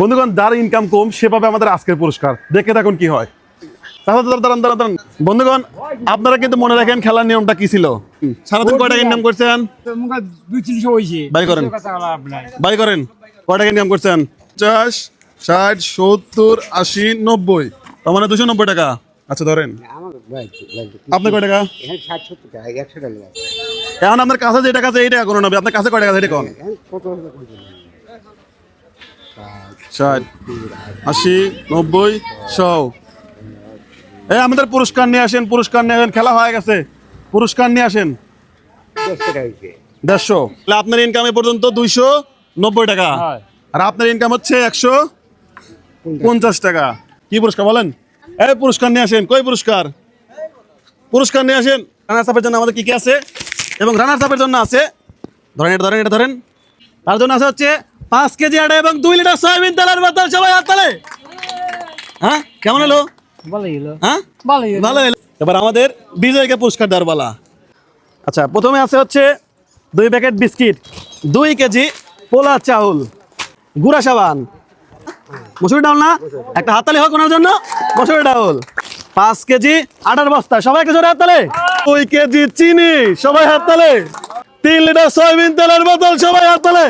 বন্ধুগণ যার ইনকাম কম সে পাবে আমাদের আজকের পুরস্কার। দেখে থাকুন কি হয়। দাঁড়ান। বন্ধুগণ আপনারা কিন্তু মনে রাখেন খেলার নিয়মটা কি ছিল? সারাদিন কয় টাকা ইনকাম করছেন? বাই করেন। আপনার বাই করেন। কয় টাকা ইনকাম করছেন? পঞ্চাশ ষাট সত্তর আশি নব্বই। তার মানে দুশো নব্বই টাকা। আচ্ছা ধরেন। আমার ভাই ভাই আপনি কয় টাকা। এখন আপনার কাছে যে টাকা আছে এই টাকা কোনো নেবে আপনার কাছে কয় টাকা আছে এটা কোন এখন কত টাকা করছে? ষাট আশি নব্বই শো এই আমাদের পুরস্কার নিয়ে আসেন পুরস্কার নিয়ে আসেন খেলা হয়ে গেছে। পুরস্কার নিয়ে আসেন। দেড়শো। তাহলে আপনার ইনকাম এ পর্যন্ত দুইশো নব্বই টাকা। আর আপনার ইনকাম হচ্ছে একশো পঞ্চাশ টাকা। কি পুরস্কার বলেন? এই পুরস্কার নিয়ে আসেন। কই পুরস্কার? পুরস্কার নিয়ে আসেন। রানার সাপের জন্য আমাদের কি কি আছে? এবং রানার সাপের জন্য আছে ধরেন এটা ধরেন এটা ধরেন। তার জন্য আছে হচ্ছে পাঁচ কেজি আটা এবং দুই লিটার সয়াবিন তেলের বোতল সবাই হাত তালে। হ্যাঁ? কেমন এলো? ভালো হ্যাঁ? ভালো ভালো এলো। এবার আমাদের বিজয়কে পুরস্কার দেওয়ার পালা। আচ্ছা প্রথমে আছে হচ্ছে দুই প্যাকেট বিস্কিট দুই কেজি পোলা চাউল। গুড়া সাবান। মসুরি ডাউল না? একটা হাততালি হোক ওনার জন্য। মসুরি ডাউল পাঁচ কেজি আটার বস্তা। সবাই একটু জোরে হাততালে দুই কেজি চিনি। সবাই হাততালে তিন লিটার সয়াবিন তেলের বোতল সবাই হাততালে